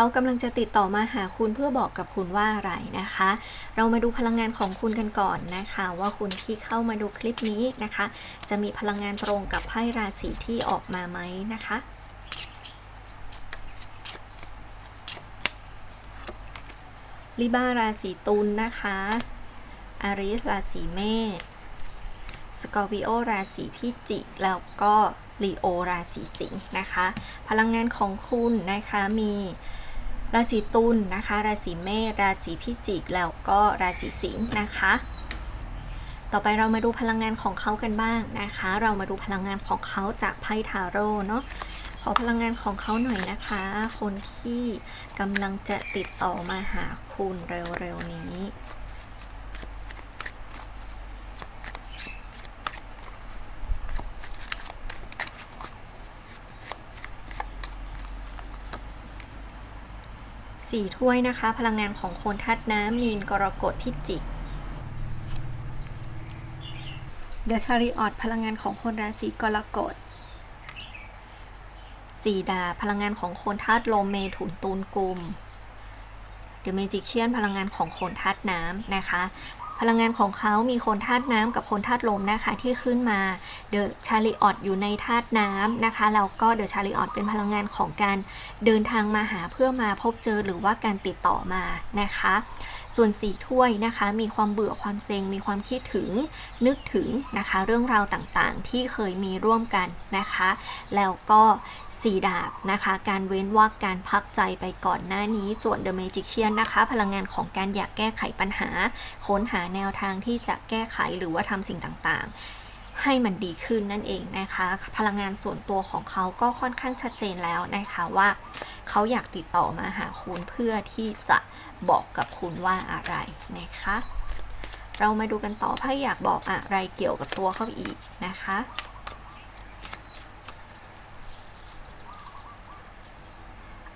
เขากำลังจะติดต่อมาหาคุณเพื่อบอกกับคุณว่าอะไรนะคะ เรามาดูพลังงานของคุณกันก่อนนะคะ ว่าคุณที่เข้ามาดูคลิปนี้นะคะ จะมีพลังงานตรงกับไพ่ราศีที่ออกมาไหมนะคะลิบาราศีตุลนะคะอาริสราศีเมษ สกอร์ปิโอราศีพิจิก แล้วก็ลีโอราศีสิงห์นะคะ พลังงานของคุณนะคะมี ราศีตุลนะคะ ราศีเมษราศีพิจิกแล้วก็ราศีสิงห์นะคะ ต่อไปเรามาดูพลังงานของเขากันบ้างนะคะ เรามาดูพลังงานของเขาจากไพ่ทาโร่เนาะขอพลังงานของเขาหน่อยนะคะ คนที่กำลังจะติดต่อมาหาคุณเร็วๆนี้ สี่ถ้วยนะคะ พลังงานของคนทัดน้ำมีนกรกฎพิจิกเดอะชาริออดพลังงานของคนราศีกรกฎสี่ดา พลังงานของคนธาตุลมเมถุนตูนกุมเดเมจิเชียนพลังงานของคนธาตุน้ำนะคะ พลังงานของเขามีคนธาตุน้ำกับคนธาตุลมนะคะที่ขึ้นมา The Chariot อยู่ในธาตุน้ำนะคะแล้วก็ The Chariot เป็นพลังงานของการเดินทางมาหาเพื่อมาพบเจอหรือว่าการติดต่อมานะคะ ส่วนสีถ้วยนะคะ มีความเบื่อความเซ็ง มีความคิดถึงนึกถึงนะคะ เรื่องราวต่างๆ ที่เคยมีร่วมกันนะคะ แล้วก็ สีดาบนะคะ การเว้นว่ากการพักใจไปก่อนหน้านี้ส่วน The Magician นะคะ พลังงานของการอยากแก้ไขปัญหา ค้นหาแนวทางที่จะแก้ไขหรือว่าทำสิ่งต่างๆ ให้มันดีขึ้นนั่นเองนะคะ พลังงานส่วนตัวของเขาก็ค่อนข้างชัดเจนแล้วนะคะว่าเขาอยากติดต่อมาหาคุณเพื่อที่จะบอกกับคุณว่าอะไรนะคะ เรามาดูกันต่อไพ่อยากบอกอะไรเกี่ยวกับตัวเขาอีกนะคะ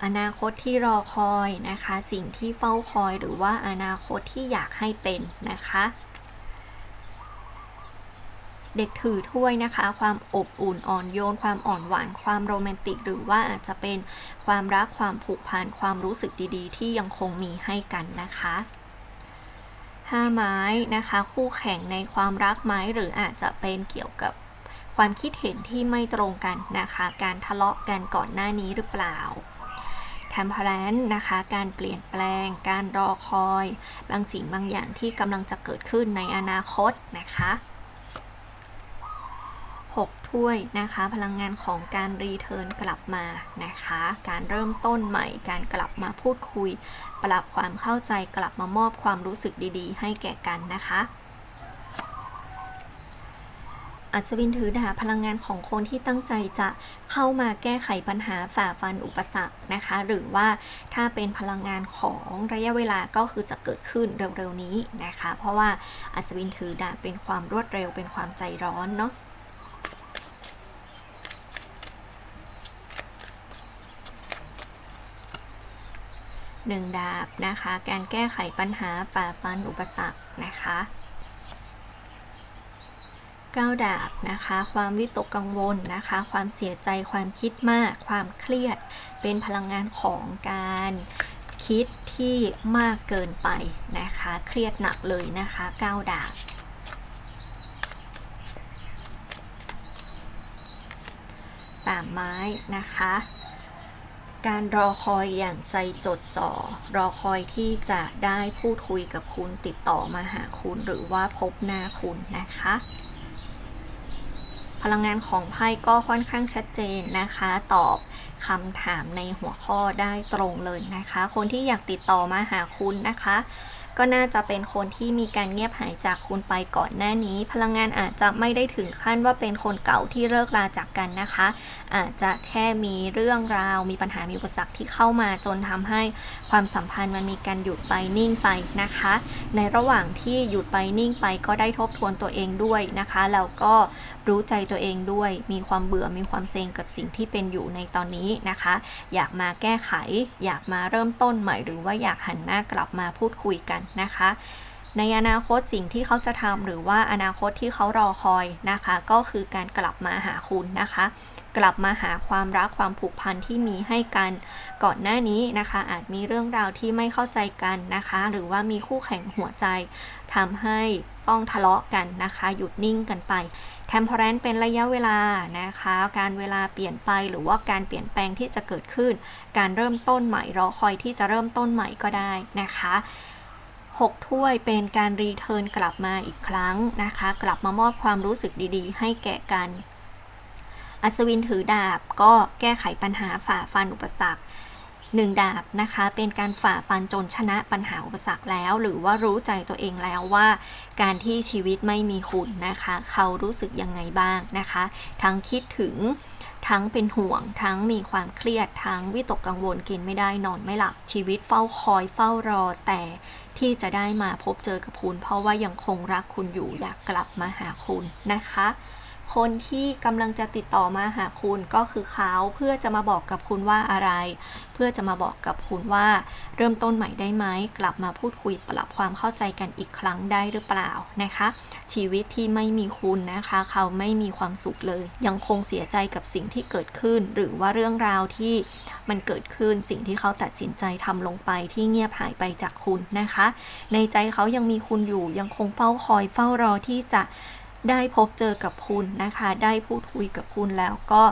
อนาคตที่รอคอยนะคะ สิ่งที่เฝ้าคอยหรือว่าอนาคตที่อยากให้เป็นนะคะ เด็กถือถ้วยนะคะ ความอบอุ่นอ่อนโยน ความอ่อนหวาน ความโรแมนติก หรือว่าอาจจะเป็นความรักความผูกพันความรู้สึกดีๆ ที่ยังคงมีให้กันนะคะห้าไม้นะคะ คู่แข่งในความรักไหมหรืออาจจะเป็นเกี่ยวกับความคิดเห็นที่ไม่ตรงกันนะคะ การทะเลาะกันก่อนหน้านี้หรือเปล่า t e m p e r a n c e นะคะ การเปลี่ยนแปลง การรอคอย บางสิ่งบางอย่างที่กำลังจะเกิดขึ้นในอนาคตนะคะ6ถ้วยนะคะ พลังงานของการรีเทิร์นกลับมานะคะ การเริ่มต้นใหม่ การกลับมาพูดคุย ปรับความเข้าใจกลับมามอบความรู้สึกดีๆ ให้แก่กันนะคะ อัศวินถือดาบพลังงานของคนที่ตั้งใจจะเข้ามาแก้ไขปัญหาฝ่าฟันอุปสรรคนะคะ หรือว่าถ้าเป็นพลังงานของระยะเวลาก็คือจะเกิดขึ้นเร็วๆนี้นะคะ เพราะว่าอัศวินถือดาบเป็นความรวดเร็วเป็นความใจร้อนเนาะหนึ่งดาบนะคะ การแก้ไขปัญหาฝ่าฟันอุปสรรคนะคะ ก้าดาบนะคะ ความวิตกกังวลนะคะ ความเสียใจความคิดมาก ความเครียด เป็นพลังงานของการคิดที่มากเกินไปนะคะ เครียดหนักเลยนะคะก้าดาบสามไม้นะคะ การรอคอยอย่างใจจดจ่อ รอคอยที่จะได้พูดคุยกับคุณติดต่อมาหาคุณหรือว่าพบหน้าคุณนะคะ พลังงานของไพ่ก็ค่อนข้างชัดเจนนะคะ ตอบคำถามในหัวข้อได้ตรงเลยนะคะ คนที่อยากติดต่อมาหาคุณนะคะ ก็น่าจะเป็นคนที่มีการเงียบหายจากคุณไปก่อนหน้านี้ พลังงานอาจจะไม่ได้ถึงขั้นว่าเป็นคนเก่าที่เลิกลาจากกันนะคะ อาจจะแค่มีเรื่องราว มีปัญหามีอุปสรรคที่เข้ามาจนทำให้ความสัมพันธ์มันมีการหยุดไปนิ่งไปนะคะ ในระหว่างที่หยุดไปนิ่งไปก็ได้ทบทวนตัวเองด้วยนะคะแล้วก็รู้ใจตัวเองด้วย มีความเบื่อมีความเซ็งกับสิ่งที่เป็นอยู่ในตอนนี้นะคะ อยากมาแก้ไข อยากมาเริ่มต้นใหม่หรือว่าอยากหันหน้ากลับมาพูดคุยกันนะคะ ในอนาคตสิ่งที่เขาจะทำหรือว่าอนาคตที่เขารอคอยนะคะ ก็คือการกลับมาหาคุณนะคะ กลับมาหาความรักความผูกพันที่มีให้กันก่อนหน้านี้นะคะ อาจมีเรื่องราวที่ไม่เข้าใจกันนะคะ หรือว่ามีคู่แข่งหัวใจทำให้ต้องทะเลาะกันนะคะ หยุดนิ่งกันไปเทมเพอร์ n เป็นระยะเวลานะคะ การเวลาเปลี่ยนไปหรือว่าการเปลี่ยนแปลงที่จะเกิดขึ้น การเริ่มต้นใหม่รอคอยที่จะเริ่มต้นใหม่ก็ได้นะคะ หกถ้วยเป็นการรีเทิร์นกลับมาอีกครั้งนะคะ กลับมามอบความรู้สึกดีๆ ให้แก่กัน อัศวินถือดาบก็แก้ไขปัญหาฝ่าฟันอุปสรรคหนึ่งดาบนะคะเป็นการฝ่าฟันจนชนะปัญหาอุปสรรคแล้ว หรือว่ารู้ใจตัวเองแล้วว่า การที่ชีวิตไม่มีคุณนะคะ เขารู้สึกยังไงบ้างนะคะ ทั้งคิดถึง ทั้งเป็นห่วง ทั้งมีความเครียด ทั้งวิตกกังวลกินไม่ได้นอนไม่หลับชีวิตเฝ้าคอยเฝ้ารอแต่ที่จะได้มาพบเจอกับคุณ เพราะว่ายังคงรักคุณอยู่อยากกลับมาหาคุณนะคะ คนที่กำลังจะติดต่อมาหาคุณก็คือเขาเพื่อจะมาบอกกับคุณว่าอะไร เพื่อจะมาบอกกับคุณว่า เริ่มต้นใหม่ได้ไหมกลับมาพูดคุยปรับความเข้าใจกันอีกครั้งได้หรือเปล่านะคะ ชีวิตที่ไม่มีคุณนะคะ เขาไม่มีความสุขเลย ยังคงเสียใจกับสิ่งที่เกิดขึ้น หรือว่าเรื่องราวที่มันเกิดขึ้นสิ่งที่เขาตัดสินใจทำลงไปที่เงียบหายไปจากคุณนะคะ ในใจเขายังมีคุณอยู่ยังคงเฝ้าคอยเฝ้ารอที่จะ ได้พบเจอกับคุณนะคะ ได้พูดคุยกับคุณแล้วก็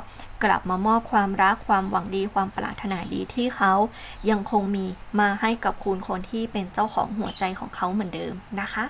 กลับมามอบความรักความหวังดีความปรารถนาดีที่เขายังคงมีมาให้กับคุณคนที่เป็นเจ้าของหัวใจของเขาเหมือนเดิมนะคะ